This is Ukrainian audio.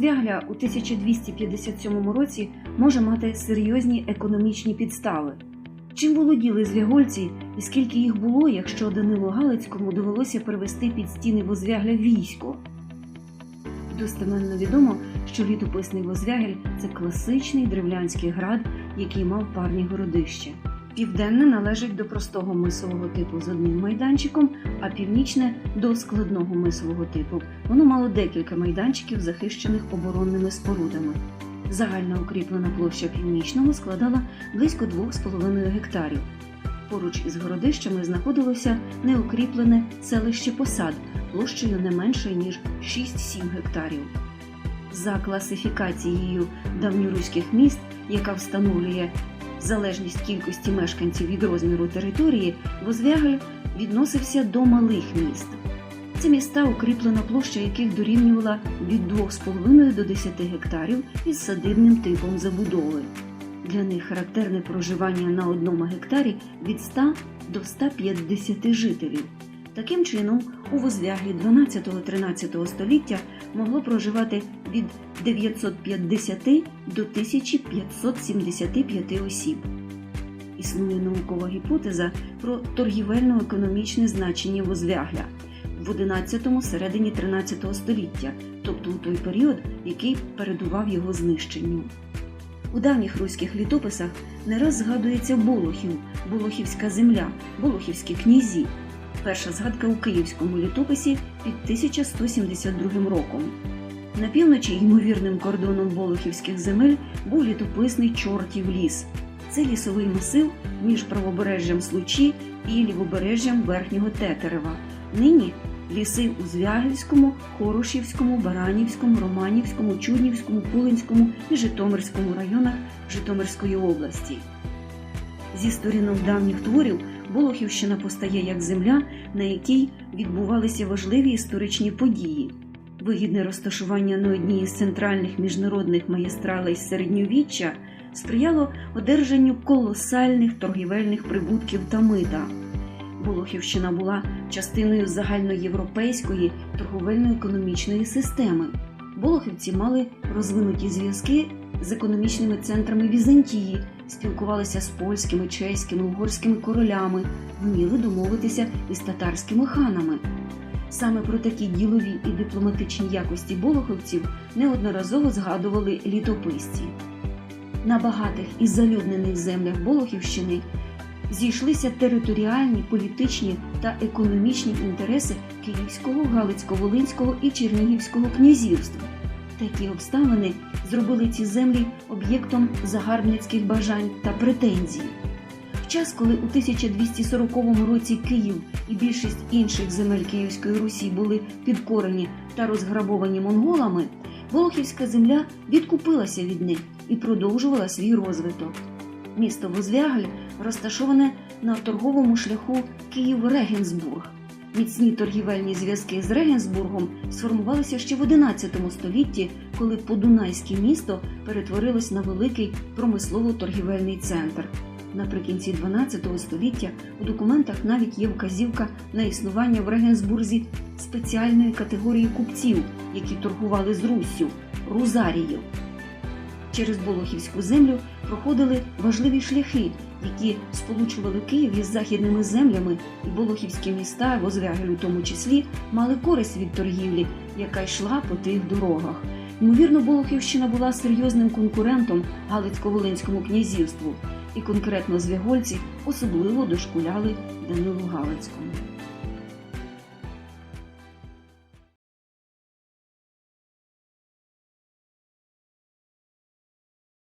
Возвягля у 1257 році може мати серйозні економічні підстави. Чим володіли звягольці і скільки їх було, якщо Данилу Галицькому довелося привести під стіни Возвягля військо? Достеменно відомо, що літописний Возвягель це класичний древлянський град, який мав парні городища. Південне належить до простого мисового типу з одним майданчиком, а північне до складного мисового типу. Воно мало декілька майданчиків, захищених оборонними спорудами. Загальна укріплена площа північного складала близько 2,5 гектарів. Поруч із городищами знаходилося неукріплене селище Посад площею не меншою ніж 6-7 гектарів. За класифікацією давньоруських міст, яка встановлює залежність кількості мешканців від розміру території, Возвягель відносився до малих міст. Це міста, укріплена площа яких дорівнювала від 2,5 до 10 гектарів із садибним типом забудови. Для них характерне проживання на одному гектарі від 100 до 150 жителів. Таким чином, у Возвяглі 12-13 століття могло проживати від 950 до 1575 осіб. Існує наукова гіпотеза про торгівельно-економічне значення Возвягля в 11 середині 13 століття, тобто у той період, який передував його знищенню. У давніх руських літописах не раз згадується Болохів, Болохівська земля, Болохівські князі. Перша згадка у київському літописі під 1172 роком. На півночі ймовірним кордоном Болохівських земель був літописний Чортів ліс. Це лісовий масив між правобережжям Случі і лівобережжям Верхнього Тетерева. Нині ліси у Звягельському, Хорошівському, Баранівському, Романівському, Чуднівському, Пулинському і Житомирському районах Житомирської області. Зі сторінок давніх творів Болохівщина постає як земля, на якій відбувалися важливі історичні події. Вигідне розташування на одній із центральних міжнародних магістралей середньовіччя сприяло одержанню колосальних торгівельних прибутків та мита. Болохівщина була частиною загальноєвропейської торговельно-економічної системи. Болохівці мали розвинуті зв'язки з економічними центрами Візантії, спілкувалися з польськими, чеськими, угорськими королями, вміли домовитися із татарськими ханами. Саме про такі ділові і дипломатичні якості болоховців неодноразово згадували літописці. На багатих і залюднених землях Болохівщини зійшлися територіальні, політичні та економічні інтереси Київського, Галицько-Волинського і Чернігівського князівства. Такі обставини зробили ці землі об'єктом загарбницьких бажань та претензій. В час, коли у 1240 році Київ і більшість інших земель Київської Русі були підкорені та розграбовані монголами, Волохівська земля відкупилася від них і продовжувала свій розвиток. Місто Возвягль розташоване на торговому шляху Київ-Регенсбург. Міцні торгівельні зв'язки з Регенсбургом сформувалися ще в XI столітті, коли Подунайське місто перетворилось на великий промислово-торгівельний центр. Наприкінці XII століття у документах навіть є вказівка на існування в Регенсбурзі спеціальної категорії купців, які торгували з Руссю рузаріїв. Через Болохівську землю проходили важливі шляхи, які сполучували Київ із західними землями, і Болохівські міста, Возвягель у тому числі, мали користь від торгівлі, яка йшла по тих дорогах. Ймовірно, Болохівщина була серйозним конкурентом Галицько-Волинському князівству, і конкретно звягольці особливо дошкуляли Данилу Галицькому.